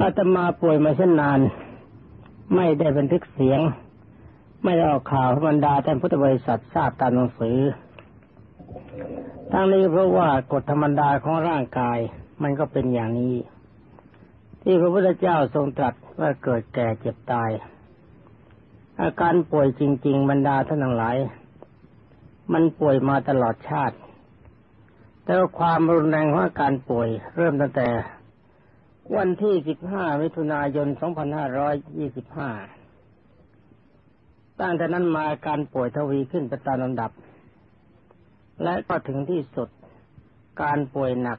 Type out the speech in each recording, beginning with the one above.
อาตมาป่วยมาเช่นนาน ไม่ได้บันทึกเสียง ไม่ได้ออกข่าวบรรดาท่านพุทธบริษัททราบตามหนังสือทั้งนี้เพราะว่ากฎธรรมดาของร่างกายมันก็เป็นอย่างนี้ ที่พระพุทธเจ้าทรงตรัสว่าเกิดแก่เจ็บตาย อาการป่วยจริง ๆ บรรดาท่านทั้งหลาย มันป่วยมาตลอดชาติ แต่ความรุนแรงของอาการป่วย เริ่มตั้งแต่ วันที่ 15 มิถุนายน 2525 ตั้งแต่นั้นมาการป่วยทวีขึ้นไปตามลำดับ และก็ถึงที่สุดการป่วยหนัก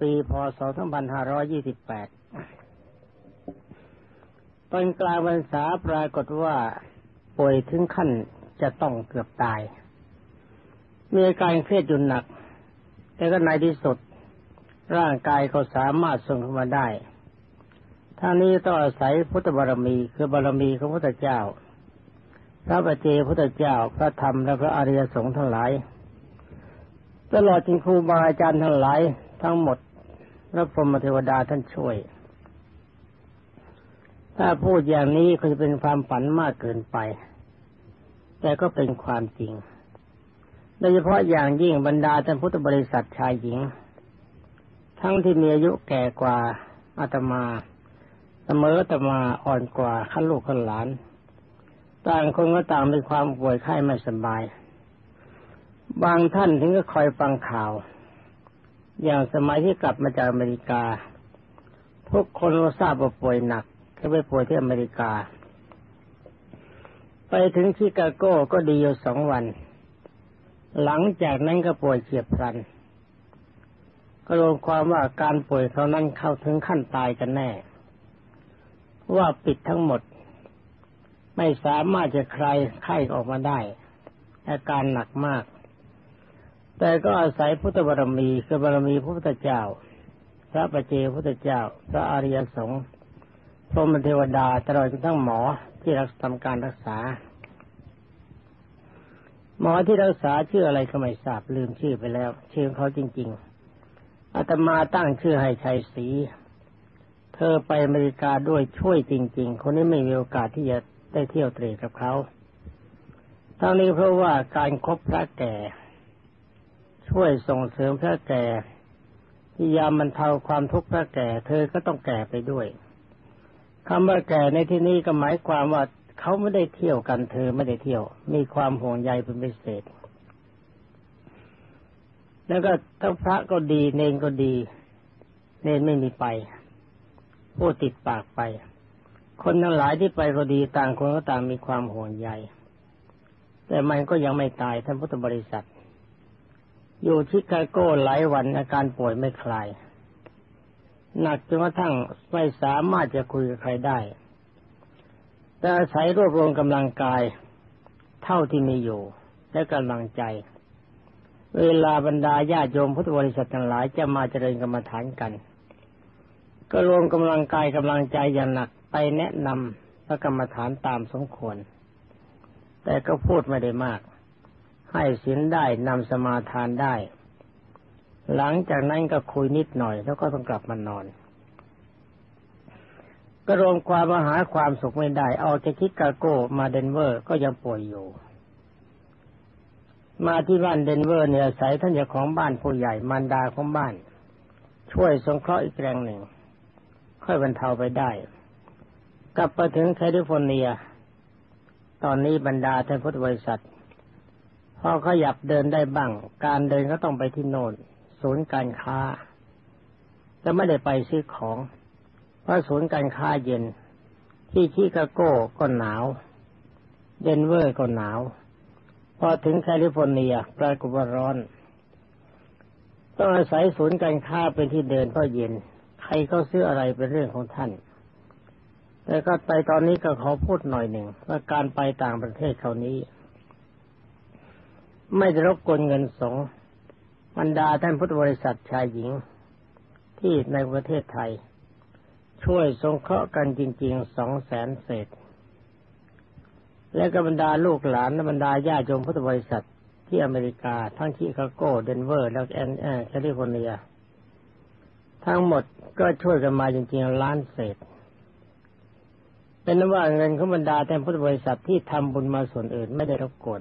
ปีพศ 2528 ตอนกลางวันษาปรากฏว่าป่วยถึงขั้นจะต้องเกือบตาย มีอาการเครียดอยู่หนัก แต่ก็ในที่สุด ร่างกายก็สามารถทรงขึ้นมาได้ท่านี้ต้องอาศัยพุทธบารมีคือบารมีของพระพุทธเจ้า พระปเจพุทธเจ้าพระธรรมและพระอริยสงฆ์ทั้งหลาย ตลอดจนครูบาอาจารย์ทั้งหลายทั้งหมดและพรหมเทวดาท่านช่วย ถ้าพูดอย่างนี้ก็จะเป็นความฝันมากเกินไป แต่ก็เป็นความจริง โดยเฉพาะอย่างยิ่งบรรดาท่านพุทธบริษัทชายหญิง ทั้งที่มีอายุแก่กว่าอาตมาเสมออาตมาอ่อนกว่าขั้นลูกขั้นหลาน ต่างคนก็ต่างมีความป่วยไข้ไม่สบาย บางท่านถึงก็คอยฟังข่าว อย่างสมัยที่กลับมาจากอเมริกาทุกคนก็ทราบว่าป่วยหนักก็ไปป่วยที่อเมริกา ไปถึงชิคาโก้ก็ดีอยู่สองวัน หลังจากนั้นก็ป่วยเฉียบพลัน ก็รวมความว่าการป่วยเขานั้นเข้าถึงขั้นตายกันแน่ ว่าปิดทั้งหมด ไม่สามารถจะคลายไข้ออกมาได้ อาการหนักมาก แต่ก็อาศัยพุทธบารมีคือบารมีพระพุทธเจ้า พระปเจพุทธเจ้า พระอริยสงฆ์พรหมเทวดาตลอดจนทั้งหมอที่รักทำการรักษา หมอที่รักษาชื่ออะไรก็ไม่ทราบลืมชื่อไปแล้ว ชื่อเขาจริง ๆ อาตมาตั้งชื่อให้ชัยศรีเธอไปอเมริกาด้วยช่วยจริง ๆ คนนี้ไม่มีโอกาสที่จะได้เที่ยวเตรกับเขาทั้งนี้เพราะว่าการครบพระแก่ ช่วยส่งเสริมพระแก่ที่ยามบรรเทาความทุกข์พระแก่ เธอก็ต้องแก่ไปด้วยคำว่าแก่ในที่นี้ก็หมายความว่าเขาไม่ได้เที่ยวกัน เธอไม่ได้เที่ยว มีความห่วงใยเป็นพิเศษ แล้วก็ทั้งพระก็ดีเนนก็ดี เนนไม่มีไปพูดติดปากไป คนทั้งหลายที่ไปก็ดีต่างคนก็ต่างมีความห่วงใยแต่มันก็ยังไม่ตายท่านพุทธบริษัท อยู่ชิคาโก้หลายวันอาการป่วยไม่คลาย หนักจนกระทั่งไม่สามารถจะคุยกับใครได้ แต่อาศัยรวบรวมกำลังกาย เท่าที่มีอยู่ และกำลังใจ เวลาบรรดาญาโยมพุทธบริษัททั้งหลายจะมาเจริญกรรมฐานกัน ก็รวมกำลังกายกำลังใจอย่างหนักไปแนะนำพระกรรมฐานตามสมควร แต่ก็พูดไม่ได้มาก ให้ศีลได้นำสมาทานได้ หลังจากนั้นก็คุยนิดหน่อยแล้วก็ต้องกลับมานอน ก็รวมความมาหาความสุขไม่ได้ เอาจากชิคาโก้มาเดนเวอร์ก็ยังป่วยอยู่ มาที่บ้านเดนเวอร์เนี่ยอาศัยท่านเจ้าของบ้านผู้ใหญ่มารดาของบ้าน ช่วยสงเคราะห์อีกแรงหนึ่ง ค่อยบรรเทาไปได้ กลับไปถึงแคลิฟอร์เนีย ตอนนี้บรรดาท่านพุทธบริษัทพอขยับเดินได้บ้าง การเดินก็ต้องไปที่โน่นศูนย์การค้าแต่ไม่ได้ไปซื้อของ เพราะศูนย์การค้าเย็น ที่ชิคาโกก็หนาว เดนเวอร์ก็หนาว พอถึงแคลิฟอร์เนียปรากฏว่าร้อน ต้องอาศัยศูนย์การค้าเป็นที่เดินก็เย็น ใครเขาซื้ออะไรเป็นเรื่องของท่าน แต่ก็ไปตอนนี้ก็ขอพูดหน่อยหนึ่งว่าการไปต่างประเทศคราวนี้ ไม่ได้รบกวนเงินสงบรรดาท่านพุทธบริษัทชายหญิง ที่ในประเทศไทย ช่วยสงเคราะห์กันจริงๆสองแสนเศษ และก็บรรดาลูกหลานและบรรดาญาโยมพุทธบริษัทที่อเมริกา ทั้งชิคาโกเดนเวอร์ และแอนแคลิฟอร์เนีย ทั้งหมดก็ช่วยกันมาจริงๆล้านเศษ เป็นว่าเงินของบรรดาแต่พุทธบริษัทที่ทำบุญมาส่วนอื่นไม่ได้รบกวน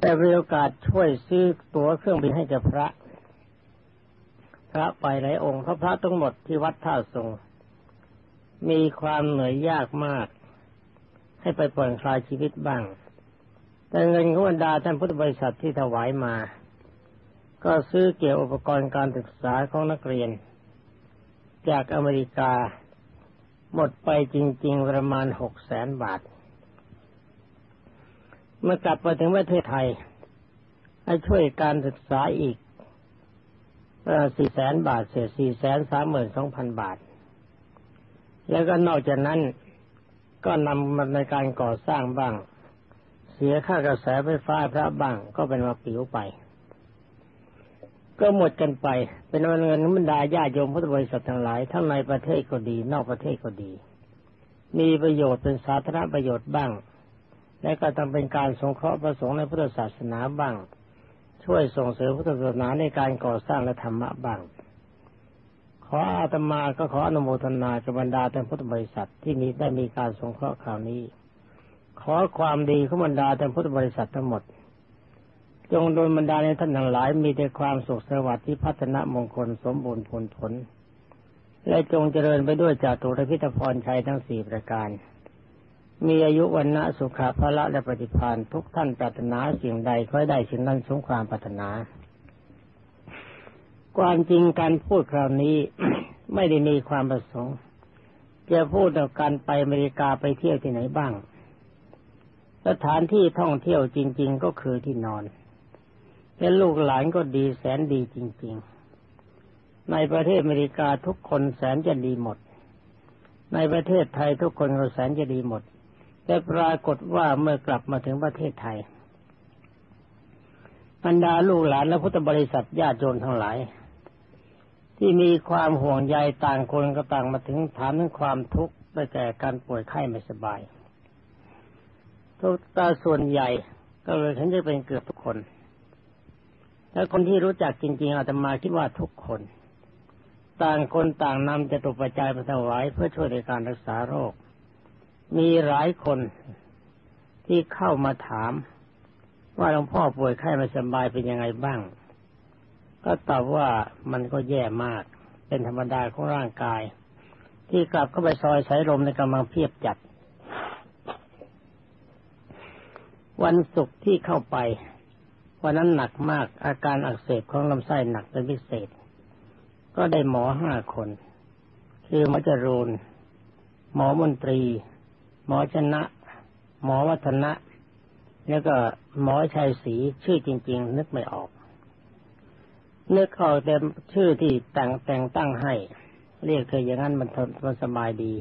ได้มีโอกาสช่วยซื้อตั๋วเครื่องบินให้กับพระ พระไปหลายองค์พระพระทั้งหมดที่วัดท่าทรงมีความเหนื่อยยากมาก ให้ไปผ่อนคลายชีวิตบ้าง แต่เงินของบรรดาท่านพุทธบริษัทที่ถวายมา ก็ซื้อเกี่ยวอุปกรณ์การศึกษาของนักเรียน จากอเมริกา หมดไปจริง ๆ ประมาณหกแสนบาท เมื่อกลับมาถึงประเทศไทย ให้ช่วยการศึกษาอีกสี่แสนบาท เศษสี่แสนสามหมื่นสองพันบาท แล้วก็นอกจากนั้น ก็นำมาในการก่อสร้างบ้าง เสียค่ากระแสไฟฟ้าพระบ้าง ก็เป็นมาปิวไป ก็หมดกันไป เป็นเงินบรรดาญาโยมพุทธบริษัททั้งหลายทั้งในประเทศก็ดี นอกประเทศก็ดี มีประโยชน์เป็นสาธารณประโยชน์บ้าง และก็ทำเป็นการสงเคราะห์ประสงค์ในพุทธศาสนาบ้าง ช่วยส่งเสริมพุทธศาสนาในการก่อสร้างและธรรมะบ้าง ขออาตมาก็ขออนุโมทนากับบรรดาท่านพุทธบริษัทที่มีได้มีการสงเคราะห์คราวนี้ ขอความดีของบรรดาท่านพุทธบริษัททั้งหมด จงโดนบรรดาในท่านทั้งหลายมีแต่ความสุขสวัสดิ์ที่พัฒนามงคลสมบูรณ์ผลผล และจงเจริญไปด้วยจากตุรพิธพรชัยทั้งสี่ประการ มีอายุวันนะสุขภาละและปฏิพานทุกท่านปรารถนาสิ่งใดค่อยได้สิ่งนั้นสมความปรารถนา ความจริงการพูดคราวนี้ ไม่ได้มีความประสงค์จะพูดต่อการไปอเมริกาไปเที่ยวที่ไหนบ้าง สถานที่ท่องเที่ยวจริง ๆ ก็คือที่นอนและลูกหลานก็ดีแสนดีจริง ๆ ในประเทศอเมริกาทุกคนแสนจะดีหมด ในประเทศไทยทุกคนก็แสนจะดีหมด แต่ปรากฏว่าเมื่อกลับมาถึงประเทศไทยบรรดาลูกหลานและพุทธบริษัทญาติโยมทั้งหลาย ที่มีความห่วงใยต่างคนก็ต่างมาถึงถามถึงความทุกข์ได้แก่การป่วยไข้ไม่สบาย ทุกตาส่วนใหญ่ก็เลยฉันจะเป็นเกือบทุกคน และคนที่รู้จักจริง ๆ อาตมาคิดว่าทุกคน ต่างคนต่างนำจะตุปัจจัยไปถวายเพื่อช่วยในการรักษาโรค มีหลายคนที่เข้ามาถาม ว่าหลวงพ่อป่วยไข้ไม่สบายเป็นยังไงบ้าง ก็ตอบว่ามันก็แย่มาก เป็นธรรมดาของร่างกาย ที่กลับเข้าไปซอยสายลมในกำลังเพียบจัด วันศุกร์ที่เข้าไป วันนั้นหนักมากอาการอักเสบของลำไส้หนักเป็นพิเศษ ก็ได้หมอห้าคน คือหมอจรูนหมอมนตรี หมอชนะ หมอวัฒนะ แล้วก็หมอชัยศรีชื่อจริง ๆ นึกไม่ออก นึกออกแต่ชื่อที่แต่งแต่งตั้งให้ เรียกเธออย่างนั้นมันมันสบายดี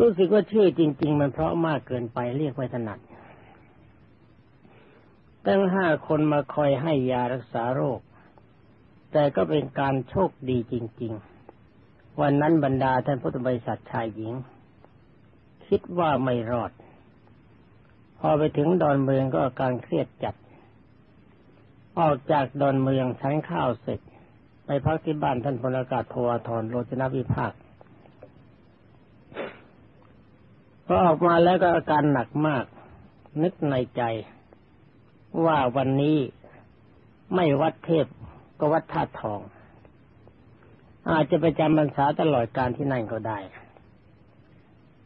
รู้สึกว่าชื่อจริง ๆ มันเพราะมากเกินไปเรียกไม่ถนัด ตั้งห้าคนมาคอยให้ยารักษาโรค แต่ก็เป็นการโชคดีจริง ๆ วันนั้นบรรดาท่านพุทธบริษัทชายหญิง คิดว่าไม่รอด พอไปถึงดอนเมืองก็อาการเครียดจัด ออกจากดอนเมืองชั้นข้าวเสร็จ ไปพักที่บ้านท่านพลอากาศโทวทรโรจนวิภาคพอออกมาแล้วก็อาการหนักมาก นึกในใจ ว่าวันนี้ไม่วัดเทพก็วัดธาตุทอง อาจจะไปจำพรรษาตลอดการที่นั่นก็ได้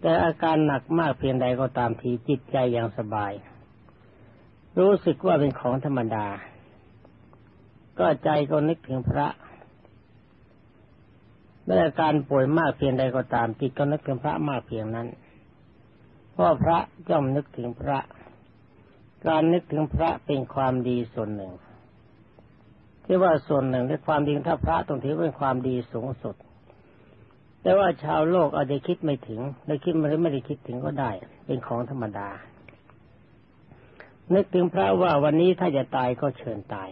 แต่อาการหนักมากเพียงใดก็ตามทีจิตใจย่างสบาย รู้สึกว่าเป็นของธรรมดา ก็ใจก็นึกถึงพระแม้อการป่วยมากเพียงใดก็ตามจิตก็นึกถึงพระมากเพียงนั้น เพราะพระย่อมนึกถึงพระ การนึกถึงพระเป็นความดีส่วนหนึ่งที่ว่าส่วนหนึ่งในความดีถ้าพระตรงที่เป็นความดีสูงสุด แต่ว่าชาวโลกอาจจะคิดไม่ถึงหรือคิดไม่ได้ไม่ได้คิดถึงก็ได้ เป็นของธรรมดา นึกถึงพระว่าวันนี้ถ้าจะตายก็เชิญตาย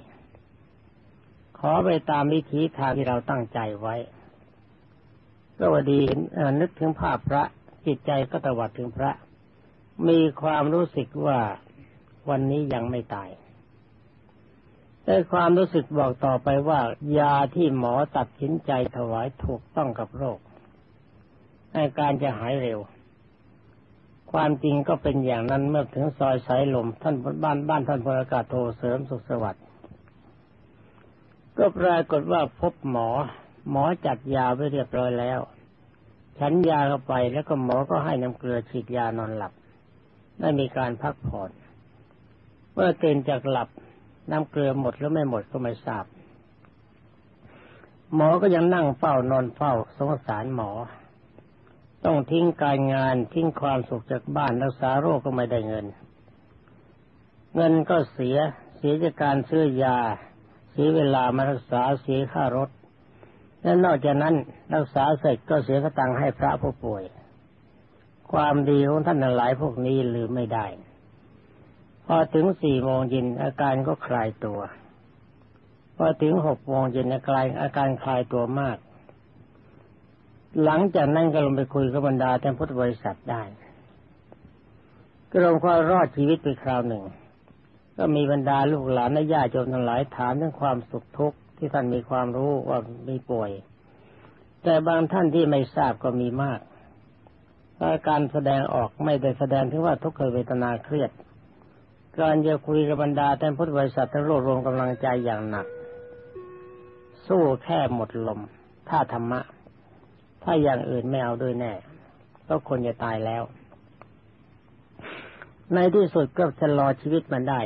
ขอไปตามวิธีทางที่เราตั้งใจไว้ ก็วดีนึกถึงภาพพระจิตใจก็ตวัดถึงพระ มีความรู้สึกว่าวันนี้ยังไม่ตายแต่ความรู้สึกบอกต่อไปว่ายาที่หมอตัดสินใจถวายถูกต้องกับโรคอาการจะหายเร็ว ความจริงก็เป็นอย่างนั้นเมื่อถึงซอยสายลมท่านบ้านบ้านท่านพลอากาศโทเสริมสุขสวัสดิ์ ก็ปรากฏว่าพบหมอ หมอจัดยาไว้เรียบร้อยแล้ว ฉันยาเข้าไปแล้วก็หมอก็ให้น้ำเกลือฉีดยานอนหลับ ได้มีการพักผ่อน เมื่อตื่นจากหลับ น้ำเกลือหมดหรือไม่หมดก็ไม่ทราบ หมอก็ยังนั่งเฝ้านอนเฝ้าสงสารหมอ ต้องทิ้งการงานทิ้งความสุขจากบ้านรักษาโรคก็ไม่ได้เงิน เงินก็เสียเสียจากการซื้อยา เสียเวลามารักษาเสียค่ารถ และนอกจากนั้นรักษาเสร็จก็เสียกระตังให้พระผู้ป่วย ความดีของท่านหลายพวกนี้ลืมไม่ได้ พอถึงสี่โมงเย็นอาการก็คลายตัว พอถึงหกโมงเย็นอาการอาการคลายตัวมาก หลังจากนั้นก็ลงไปคุยกับบรรดาท่านพุทธบริษัทได้ก็ลงก็รอดชีวิตไปคราวหนึ่ง ก็มีบรรดาลูกหลานและญาติโยมทั้งหลายถามเรื่องความสุขทุกข์ที่ท่านมีความรู้ว่ามีป่วย แต่บางท่านที่ไม่ทราบก็มีมากาการแสดงออกไม่ได้แสดงถึงว่าทุกขเวทนาเครียด การจะคุยกับบรรดาท่านพุทธบริษัททั้งรวบรวมกำลังใจอย่างหนัก สู้แค่หมดลม ถ้าธรรมะ ถ้าอย่างอื่นไม่เอาด้วยแน่ก็คนจะตายแล้ว ในที่สุดก็จะรอชีวิตมันได้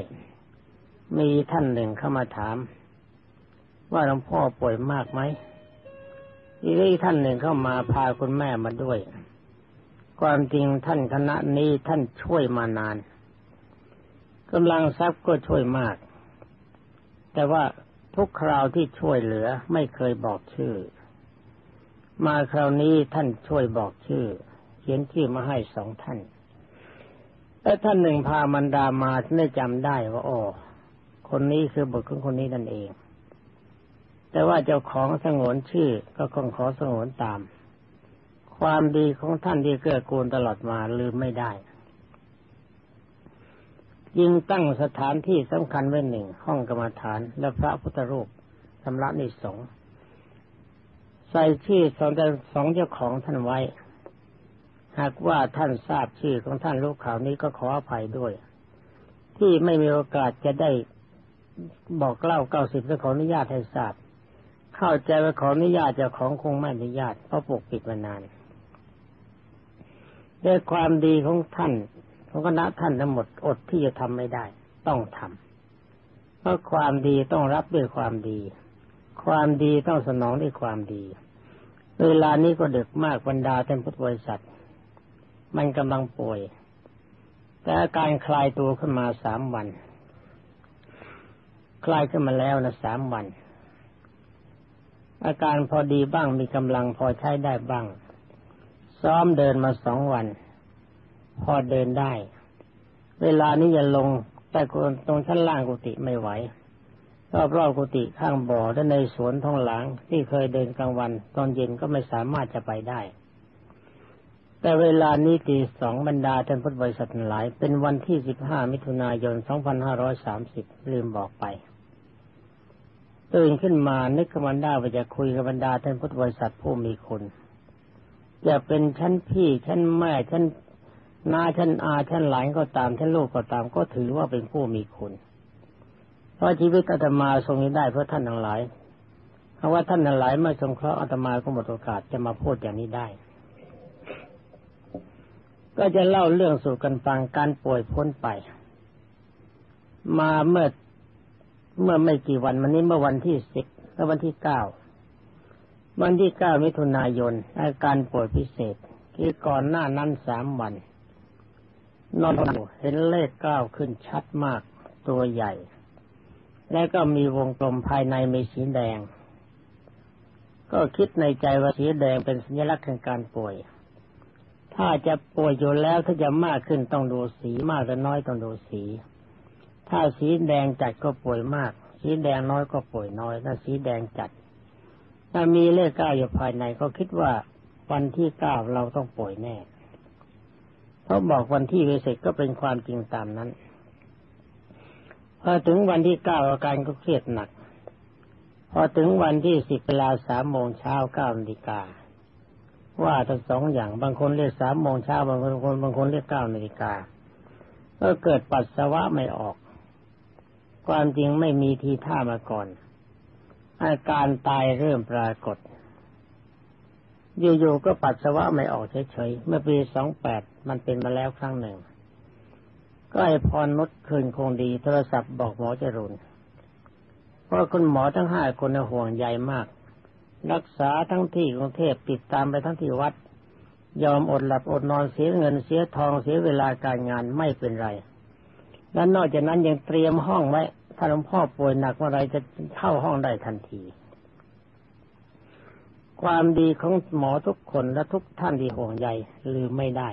มีท่านหนึ่งเข้ามาถาม ว่าหลวงพ่อป่วยมากไหมอีกท่านหนึ่งเข้ามาพาคุณแม่มาด้วย ความจริงท่านคณะนี้ท่านช่วยมานานกำลังทรัพย์ก็ช่วยมาก แต่ว่าทุกคราวที่ช่วยเหลือไม่เคยบอกชื่อ มาคราวนี้ท่านช่วยบอกชื่อ เขียนชื่อมาให้สองท่านแล้วท่านหนึ่งพามันดามาได้จำได้ว่าอ๋อ คนนี้คือบุตรของคนนี้นั่นเอง แต่ว่าเจ้าของสงวนชื่อก็คงขอสงวนตาม ความดีของท่านที่เกื้อกูลตลอดมาลืมไม่ได้ยิ่งตั้งสถานที่สำคัญไว้หนึ่งห้องกรรมฐานและพระพุทธรูปสำระนิสงใส่ชื่อสองสองเจ้าของท่านไว้ หากว่าท่านทราบชื่อของท่านรู้ข่าวนี้ก็ขออภัยด้วย ที่ไม่มีโอกาสจะได้ บอกเล่าเก้าสิบจะขออนุญาตให้ทราบเข้าใจว่าขออนุญาตเจ้าของคงไม่อนุญาตเพราะปกปิดมานานด้วยความดีของท่านของคณะท่านทั้งหมดอดที่จะทำไม่ได้ ต้องทำเพราะความดีต้องรับด้วยความดี ความดีต้องสนองด้วยความดี เวลานี้ก็ดึกมากบรรดาท่านพุทธบริษัท มันกำลังป่วย แต่อาการคลายตัวขึ้นมาสามวัน คลายขึ้นมาแล้วนะสามวัน อาการพอดีบ้างมีกำลังพอใช้ได้บ้าง ซ้อมเดินมาสองวัน พอเดินได้ เวลานี้อย่าลงแต่ตรงชั้นล่างกุฏิไม่ไหวรอบรอบกุฏิข้างบ่อและในสวนท้องหลังที่เคยเดินกลางวัน ตอนเย็นก็ไม่สามารถจะไปได้ แต่เวลานี้ตีสองบรรดาท่านพุทธบริษัทหลาย เป็นวันที่สิบห้ามิถุนายนสองพันห้าร้อยสามสิบลืมบอกไป ตื่นขึ้นมานึกกับมันด้ว่าจะคุยกับบรรดาท่านพุทธบริษัทผู้มีคุณจะเป็นชั้นพี่ชั้นแม่ชั้นนาชั้นอาชั้นหลานก็ตามชั้นลูกก็ตามก็ถือว่าเป็นผู้มีคุณเพราะชีวิตอาตมาทรงนี้ได้เพราะท่านทั้งหลายเพราะว่าท่านทั้งหลายเมื่อสงเคราะห์อาตมาก็หมดโอกาสจะมาพูดอย่างนี้ได้ ก็จะเล่าเรื่องสู่กันฟังการป่วยพ้นไป มาเมื่อ เมื่อไม่กี่วันวันนี้เมื่อวันที่สิบและวันที่เก้าวันที่เก้ามิถุนายน อาการป่วยพิเศษที่ก่อนหน้านั้นสามวัน นอนอยู่เห็นเลขเก้าขึ้นชัดมากตัวใหญ่ และก็มีวงกลมภายในมีสีแดง ก็คิดในใจว่าสีแดงเป็นสัญลักษณ์ของการป่วย ถ้าจะป่วยอยู่แล้วถ้าจะมากขึ้นต้องดูสีมากหรือน้อยต้องดูสี ถ้าสีแดงจัดก็ป่วยมาก สีแดงน้อยก็ป่วยน้อย ถ้าสีแดงจัด ถ้ามีเลขเก้าอยู่ภายในก็คิดว่าวันที่เก้าเราต้องป่วยแน่เพราะบอกวันที่ไปเสร็จก็เป็นความจริงตามนั้น พอถึงวันที่เก้าอาการก็เครียดหนัก พอถึงวันที่สิบเวลาสามโมงเช้าเก้านาฬิกา ว่าทั้งสองอย่างบางคนเรียกสามโมงเช้าบางคนบางคนเรียกเก้านาฬิกาก็เกิดปัสสาวะไม่ออก ความจริงไม่มีทีท่ามาก่อน อาการตายเริ่มปรากฏ อยู่ๆก็ปัสสาวะไม่ออกเฉยๆ เมื่อปีสองแปดมันเป็นมาแล้วครั้งหนึ่ง ก็ไอพรนุชคืนคงดีโทรศัพท์บอกหมอจรุนเพราะคุณหมอทั้งห้าคนห่วงใยมาก รักษาทั้งที่กรุงเทพติดตามไปทั้งที่วัด ยอมอดหลับอดนอนเสียเงินเสียทองเสียเวลาการงานไม่เป็นไรและนอกจากนั้นยังเตรียมห้องไว้ ถ้าหลวงพ่อป่วยหนักเมื่อไรจะเข้าห้องได้ทันที ความดีของหมอทุกคนและทุกท่านที่ห่วงใยลืมไม่ได้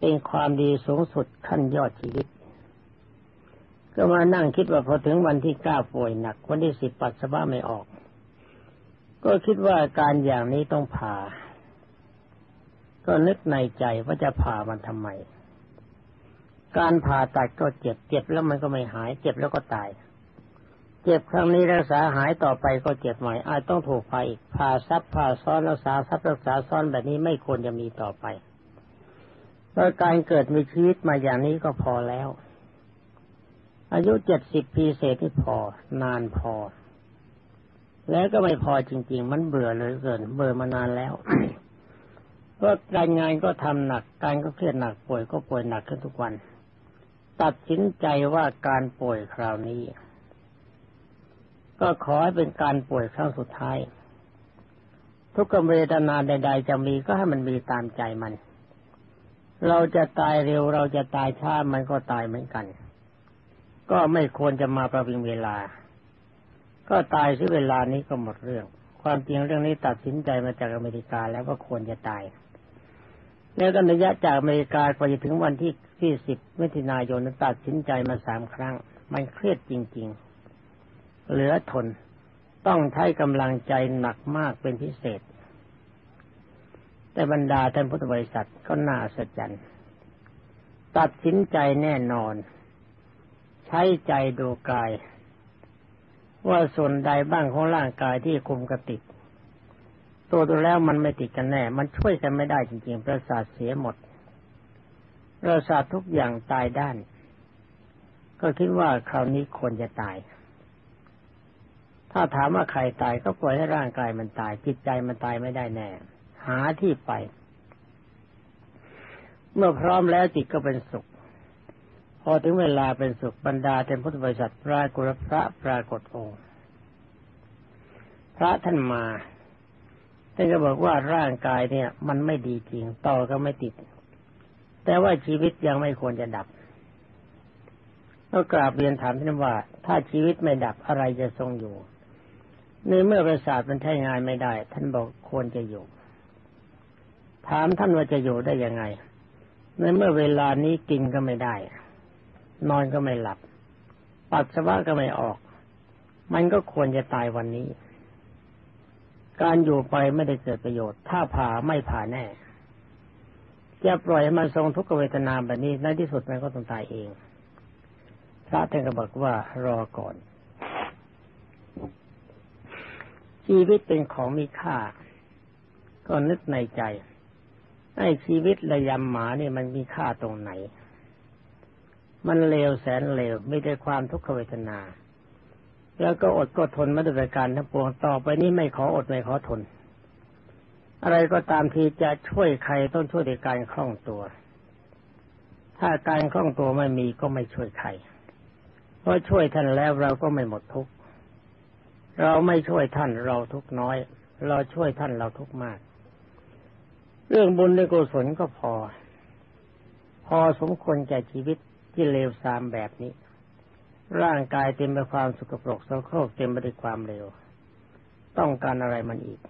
เป็นความดีสูงสุดขั้นยอดชีวิต ก็มานั่งคิดว่าพอถึงวันที่เก้าป่วยหนัก วันที่สิบปัสสาวะไม่ออก ก็คิดว่าการอย่างนี้ต้องผ่า ก็นึกในใจว่าจะผ่ามันทำไม การผ่าตัดก็เจ็บ เจ็บแล้วมันก็ไม่หาย เจ็บแล้วก็ตาย เจ็บครั้งนี้รักษาหายต่อไปก็เจ็บใหม่อาจต้องถูกผ่าอีกผ่าซับผ่าซ้อนรักษาซับรักษาซ้อนแบบนี้ไม่ควรจะมีต่อไปเพราะการเกิดมีชีวิตมาอย่างนี้ก็พอแล้ว อายุเจ็ดสิบปีเศษที่พอ นานพอ แล้วก็ไม่พอจริง ๆ มันเบื่อเลยเกิน เบื่อมานานแล้วก็การงานก็ทำหนัก การก็เครียดหนักป่วยก็ป่วยหนักขึ้นทุกวัน ตัดสินใจว่าการป่วยคราวนี้ ก็ขอให้เป็นการป่วยครั้งสุดท้าย ทุกขเวทนาใด ๆ จะมีก็ให้มันมีตามใจมัน เราจะตายเร็วเราจะตายช้ามันก็ตายเหมือนกัน ก็ไม่ควรจะมาประวิงเวลา ก็ตายที่เวลานี้ก็หมดเรื่อง ความจริงเรื่องนี้ตัดสินใจมาจากอเมริกาแล้วก็ควรจะตาย แล้วก็ระยะจากอเมริกากว่าจะถึงวันที่ที่สิบมิถุนายนตัดสินใจมาสามครั้ง มันเครียดจริง ๆ เหลือทนต้องใช้กำลังใจหนักมากเป็นพิเศษ แต่บรรดาท่านพุทธบริษัทก็น่าสัจจ์ตัดสินใจแน่นอน ใช้ใจดูกาย ว่าส่วนใดบ้างของร่างกายที่คุมกระติด ตัวตัวแล้วมันไม่ติดกันแน่ มันช่วยกันไม่ได้จริง ๆ ประสาทเสียหมด ประสาททุกอย่างตายด้าน ก็คิดว่าคราวนี้ควรจะตาย ถ้าถามว่าใครตายก็ปล่อยให้ร่างกายมันตาย จิตใจมันตายไม่ได้แน่ หาที่ไป เมื่อพร้อมแล้วจิตก็เป็นสุข พอถึงเวลาเป็นสุขบรรดาเต็มพุทธบริษัทปรากฏพระปรากฏองค์ พระท่านมา ท่านก็บอกว่าร่างกายเนี่ย มันไม่ดีจริงต่อก็ไม่ติด แต่ว่าชีวิตยังไม่ควรจะดับก็กราบเรียนถามท่านว่า ถ้าชีวิตไม่ดับอะไรจะทรงอยู่ในเมื่อประสาทมันใช้งานไม่ได้ ท่านบอกควรจะอยู่ ถามท่านว่าจะอยู่ได้ยังไง ในเมื่อเวลานี้กินก็ไม่ได้ นอนก็ไม่หลับ ปัสสาวะก็ไม่ออก มันก็ควรจะตายวันนี้ การอยู่ไปไม่ได้เกิดประโยชน์ ถ้าผ่าไม่ผ่าแน่ จะปล่อยให้มันทรงทุกขเวทนาแบบนี้ในที่สุดมันก็ต้องตายเอง พระท่านก็บอกว่ารอก่อน ชีวิตเป็นของมีค่า ก็นึกในใจไอ้ชีวิตระยำหมาเนี่ยมันมีค่าตรงไหน มันเลวแสนเลวไม่ได้ความทุกขเวทนา แล้วก็อดก็ทนมาด้วยการทั้งปวงต่อไปนี้ไม่ขออดไม่ขอทน อะไรก็ตามที่จะช่วยใครต้องช่วยในการคล่องตัว ถ้าการคล่องตัวไม่มีก็ไม่ช่วยใครเพราะช่วยท่านแล้วเราก็ไม่หมดทุกข์เราไม่ช่วยท่านเราทุกน้อย เราช่วยท่านเราทุกมาก เรื่องบุญในกุศลก็พอ พอสมควรแก่ชีวิตที่เลวทรามแบบนี้ ร่างกายเต็มไปความสุขปรกสโครกเต็มไปด้วยความเร็ว ต้องการอะไรมันอีก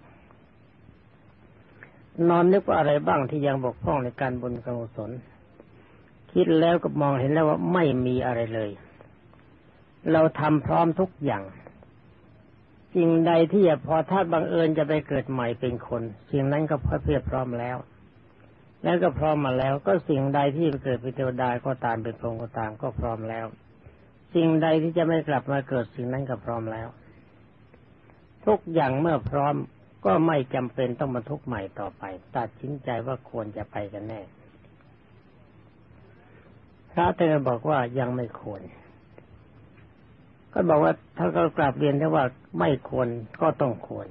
นอนนึกว่าอะไรบ้างที่ยังบกพร่องในการบุญกุศลคิดแล้วก็มองเห็นแล้วว่าไม่มีอะไรเลย เราทำพร้อมทุกอย่างสิ่งใดที่พอถ้าบังเอิญจะไปเกิดใหม่เป็นคนสิ่งนั้นก็เพียบพร้อมแล้ว แล้วก็พร้อมมาแล้ว ก็สิ่งใดที่เกิดเป็นเทวดาก็ตามเป็นพรหมก็ตามก็พร้อมแล้ว สิ่งใดที่จะไม่กลับมาเกิดสิ่งนั้นก็พร้อมแล้ว ทุกอย่างเมื่อพร้อมก็ไม่จำเป็นต้องมาทุกข์ใหม่ต่อไป ตัดสินใจว่าควรจะไปกันแน่ พระเตอบอกว่ายังไม่ควร ก็บอกว่าถ้าเขากลับเรียนได้ว่าไม่ควรก็ต้องควร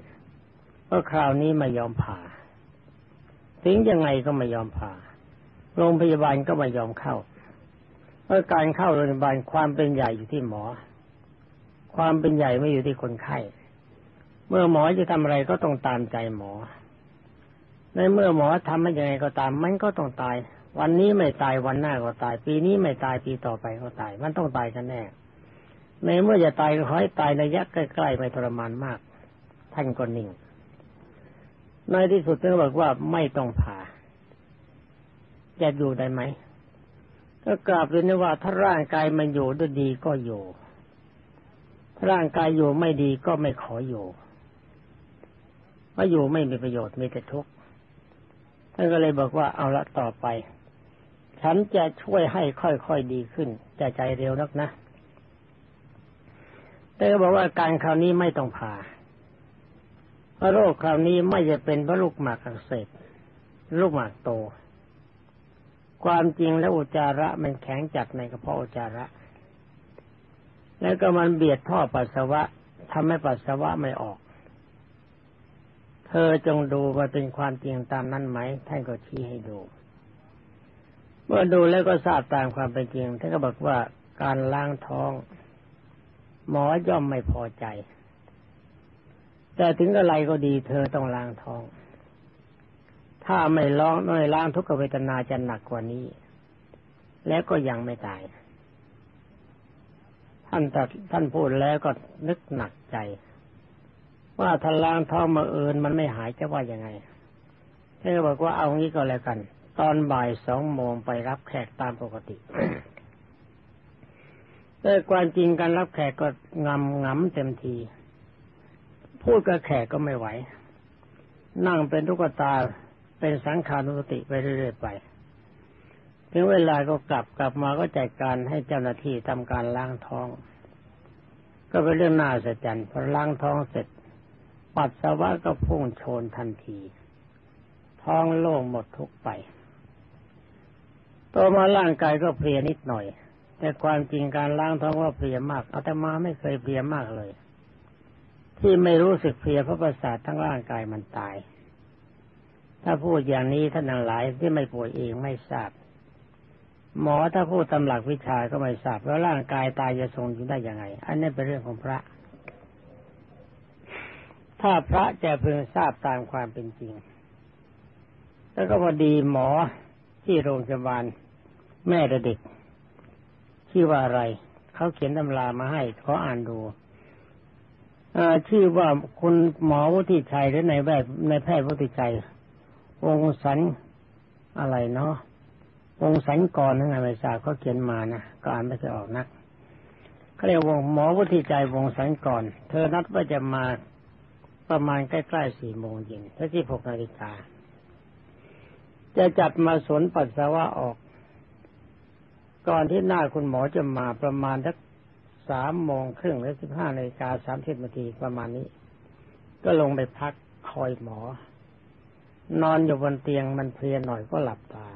เพราะคราวนี้ไม่ยอมผ่าถึงยังไงก็ไม่ยอมผ่าโรงพยาบาลก็ไม่ยอมเข้า เพราะการเข้าโรงพยาบาลความเป็นใหญ่อยู่ที่หมอ ความเป็นใหญ่ไม่อยู่ที่คนไข้ เมื่อหมอจะทำอะไรก็ต้องตามใจหมอ ในเมื่อหมอทำให้ยังไงก็ตาม มันก็ต้องตาย วันนี้ไม่ตายวันหน้าก็ตาย ปีนี้ไม่ตายปีต่อไปก็ตาย มันต้องตายกันแน่ ในเมื่อจะตายก็ขอให้ตายในยะใกล้ๆไม่ทรมานมาก ท่านก็นิ่ง ในที่สุดท่านบอกว่าไม่ต้องผ่าจะอยู่ได้ไหม ก็กราบเรียนว่าถ้าร่างกายมันอยู่ด้วยดีก็อยู่ร่างกายอยู่ไม่ดีก็ไม่ขออยู่พราะอยู่ไม่มีประโยชน์มีแต่ทุกข์ท่านก็เลยบอกว่าเอาละต่อไป ฉันจะช่วยให้ค่อยๆดีขึ้นจะใจเร็วนักนะแต่ก็บอกว่าการคราวนี้ไม่ต้องผ่าเพราะโรคคราวนี้ไม่จะเป็นเพราะลูกหมากอักเสบลูกหมากโต ความจริงแล้วอุจจาระมันแข็งจัดในกระเพาะอุจจาระ แล้วก็มันเบียดท่อปัสสาวะทำให้ปัสสาวะไม่ออก เธอจงดูว่าเป็นความจริงตามนั้นไหมท่านก็ชี้ให้ดู เมื่อดูแล้วก็ทราบตามความเป็นจริงท่านก็บอกว่าการล้างท้อง หมอย่อมไม่พอใจ แต่ถึงอะไรก็ดีเธอต้องล้างท้อง ถ้าไม่ล้างน้อยล้างทุกขเวทนาจะหนักกว่านี้ แล้วก็ยังไม่ตาย ท่านตัดท่านพูดแล้วก็นึกหนักใจ ว่าถ้าล้างท้องมาเอินมันไม่หายจะว่ายังไงเธอบอกว่าเอางี้ก็แล้วกัน ตอนบ่ายสองโมงไปรับแขกตามปกติแต่ความจริงการรับแขกก็งำงำเต็มที พูดกับแขกก็ไม่ไหว นั่งเป็นทุกตา เป็นสังขารุสติไปเรื่อยๆไปถึงเวลาก็กลับกลับมาก็จัดการให้เจ้าหน้าที่ทำการล้างท้อง ก็เป็นเรื่องน่าสะใจพอล้างท้องเสร็จ ปัสสาวะก็พุ่งโชนทันที ท้องโล่งหมดทุกไปต่อมาร่างกายก็เพลียนิดหน่อย แต่ความจริงการล้างท้องว่าเพลียมากอาตมาไม่เคยเพลียมากเลย ที่ไม่รู้สึกเพลียเพราะประสาททั้งร่างกายมันตาย ถ้าพูดอย่างนี้ท่านหลายที่ไม่ป่วยเองไม่ทราบ หมอถ้าพูดตำหลักวิชาก็ไม่ทราบว่าร่างกายตายจะทรงอยู่ได้ยังไง อันนี้เป็นเรื่องของพระ ถ้าพระจะพึงทราบตามความเป็นจริง แล้วก็พอดีหมอที่โรงพยาบาลแม่เด็กชื่อว่าอะไรเขาเขียนตำรามาให้ขออ่านดูชื่อว่าคุณหมอวุฒิชัยหรือในแพทย์ในแพทย์วุฒิชัย วงสันอะไรเนาะวงสันก่อนนั่นไงไม่ทราบเขาเขียนมานะก็อ่านไม่เคยออกนักเขาเรียกวงหมอวุฒิชัยวงสันก่อนเธอนัดว่าจะมาประมาณใกล้ๆสี่โมงเย็นถ้าที่หกนาฬิกาจะจัดมาสวนปัสสาวะออก ก่อนที่หน้าคุณหมอจะมาประมาณสักสามโมงครึ่งหรือสิบห้านาฬิกาสามสิบนาทีประมาณนี้ ก็ลงไปพักคอยหมอ นอนอยู่บนเตียงมันเพลียหน่อยก็หลับตา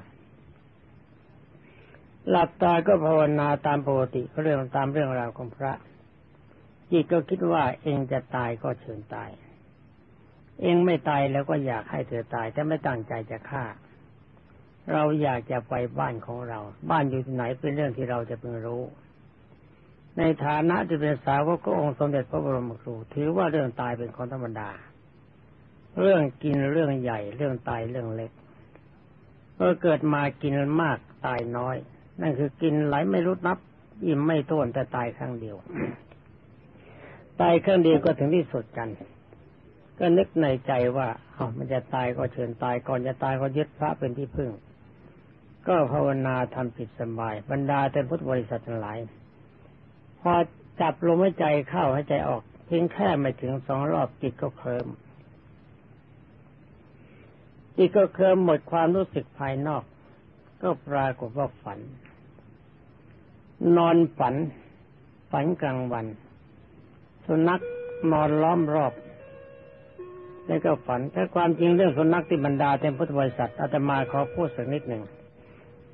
หลับตาก็ภาวนาตามปกติเรื่องตามเรื่องราวของพระ จิตก็คิดว่าเองจะตายก็เชิญตาย เองไม่ตายแล้วก็อยากให้เธอตายแต่ไม่ตั้งใจจะฆ่า เราอยากจะไปบ้านของเรา บ้านอยู่ที่ไหนเป็นเรื่องที่เราจะเพิ่งรู้ในฐานะที่เป็นสาวกองค์สมเด็จพระบรมครู ถือว่าเรื่องตายเป็นของธรรมดา เรื่องกินเรื่องใหญ่ เรื่องตายเรื่องเล็กเมื่อเกิดมากินมากตายน้อย นั่นคือกินไหลไม่รู้นับ อิ่มไม่ต้วนแต่ตายครั้งเดียว ตายครั้งเดียวก็ถึงที่สุดกัน ก็นึกในใจว่าอ๋อมันจะตายก็เชิญตายก่อนจะตายก็ยึดพระเป็นที่พึ่ง ก็ภาวนาทำผิดสบาย บรรดาแต่พุทธบริษัททั้งหลาย พอจับลมหายใจเข้าหายใจออกเพียงแค่ไม่ถึงสองรอบจิตก็เคลิม จิตก็เคลิมหมดความรู้สึกภายนอก ก็ปรากฏว่าฝัน นอนฝัน ฝันกลางวัน สุนัขนอนล้อมรอบ แล้วก็ฝันถ้าความจริงเรื่องสุนัขที่บรรดาเต็มพุทธบริษัทอาตมาขอพูดสักนิดหนึ่ง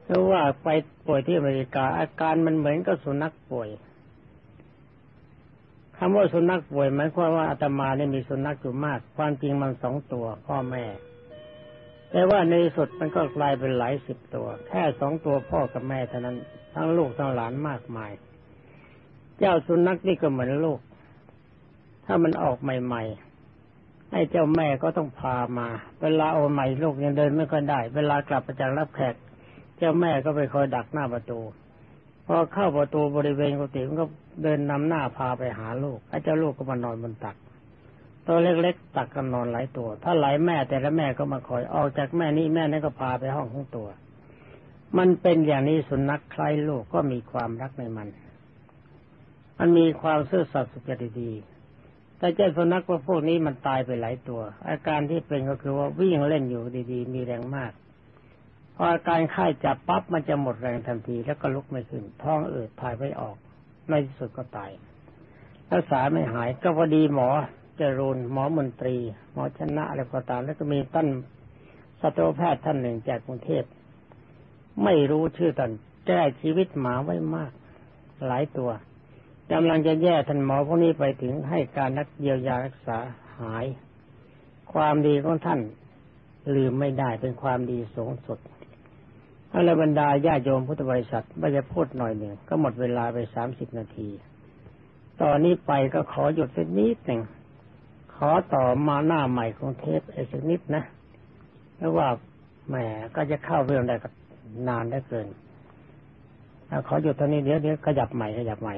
เพราะว่าไปป่วยที่อเมริกา อาการมันเหมือนกับสุนัขป่วยคำว่าสุนัขป่วยหมายความว่าอาตมาเนี่ยมีสุนัขอยู่มาก ความจริงมันสองตัว พ่อแม่ แต่ว่าในสุดมันก็กลายเป็นหลายสิบตัว แค่สองตัวพ่อกับแม่เท่านั้น ทั้งลูกทั้งหลานมากมาย เจ้าสุนัขนี่ก็เหมือนลูก ถ้ามันออกใหม่ๆให้เจ้าแม่ก็ต้องพามา เวลาโอาใหม่ลูกยังเดินไม่ค่อยได้ เวลากลับมาจากรับแขก เจ้าแม่ก็ไปคอยดักหน้าประตูพอเข้าประตูบริเวณกุฏิมันก็เดินนำหน้าพาไปหาลูกไอ้เจ้าลูกก็มานอนบนตัก ตัวเล็กๆตักกันนอนหลายตัว ถ้าหลายแม่แต่ละแม่ก็มาคอยออกจากแม่นี้แม่นั้นก็พาไปห้องของตัว มันเป็นอย่างนี้สุนัขใครลูกก็มีความรักในมัน มันมีความซื่อสัตย์สุจริตดีแต่เจ้าสุนัขว่าพวกนี้มันตายไปหลายตัว อาการที่เป็นก็คือว่าวิ่งเล่นอยู่ดีๆ มีแรงมากพออาการไข้จับปั๊บมันจะหมดแรงทันทีแล้วก็ลุกไม่ขึ้น ท้องอืดถ่ายไม่ออกในที่สุดก็ตายรักษาไม่หายก็พอดีหมอ จรูนหมอมนตรี หมอชนะอะไรก็ตาม แล้วก็มีท่านสัตวแพทย์ท่านหนึ่งจากกรุงเทพ ไม่รู้ชื่อท่านแก้ชีวิตหมาไว้มาก หลายตัวกำลังจะแย่ท่านหมอพวกนี้ไปถึงให้การนักเยียวยารักษาหาย ความดีของท่านลืมไม่ได้เป็นความดีสูงสุดอรบรรดาญาโยมพุทธบริษัทว่าจะพูดหน่อยหนึ่งก็หมดเวลาไปสามสิบนาที ตอนนี้ไปก็ขอหยุดสักนิดหนึ่ง ขอต่อมาหน้าใหม่ของเทปไอ้สักนิดนะเพราะว่าแหมก็จะเข้าเรื่องได้ก็นานได้เกินขอหยุดตอนนี้เดี๋ยวเดี๋ยวขยับใหม่ขยับใหม่